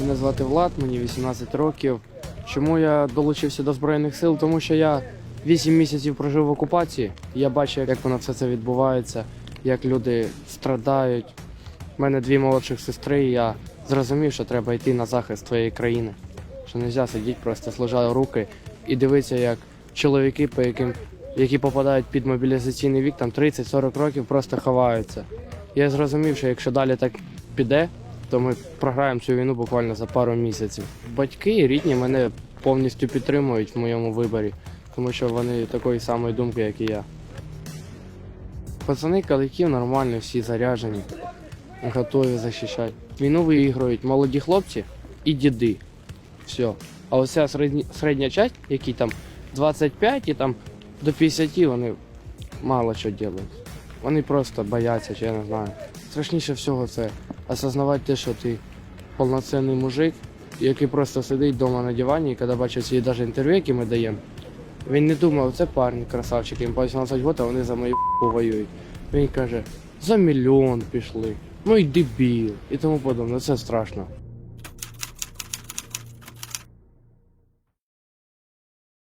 Мене звати Влад, мені 18 років. Чому я долучився до Збройних сил? Тому що я 8 місяців прожив в окупації. Я бачив, як воно все це відбувається, як люди страдають. У мене дві молодших сестри, і я зрозумів, що треба йти на захист своєї країни. Що не можна сидіти, просто сложати руки і дивитися, як чоловіки, по яким, які попадають під мобілізаційний вік, там 30-40 років, просто ховаються. Я зрозумів, що якщо далі так піде, то ми програємо цю війну буквально за пару місяців. Батьки і рідні мене повністю підтримують в моєму виборі, тому що вони такої самої думки, як і я. Пацани каликів нормально, всі заряджені, готові захищати. Війну виіграють молоді хлопці і діди. Все. А оця середня, середня часть, які там 25 і там до 50, вони мало що роблять. Вони просто бояться, чи я не знаю. Страшніше всього це осознавати те, що ти повноцінний мужик, який просто сидить вдома на дивані, і коли бачить ці навіть інтерв'ю, які ми даємо, він не думав, це парень, красавчик, їм по 18 років, а вони за мою воюють. Він каже, за мільйон пішли, ну і дебіл, і тому подобне. Це страшно.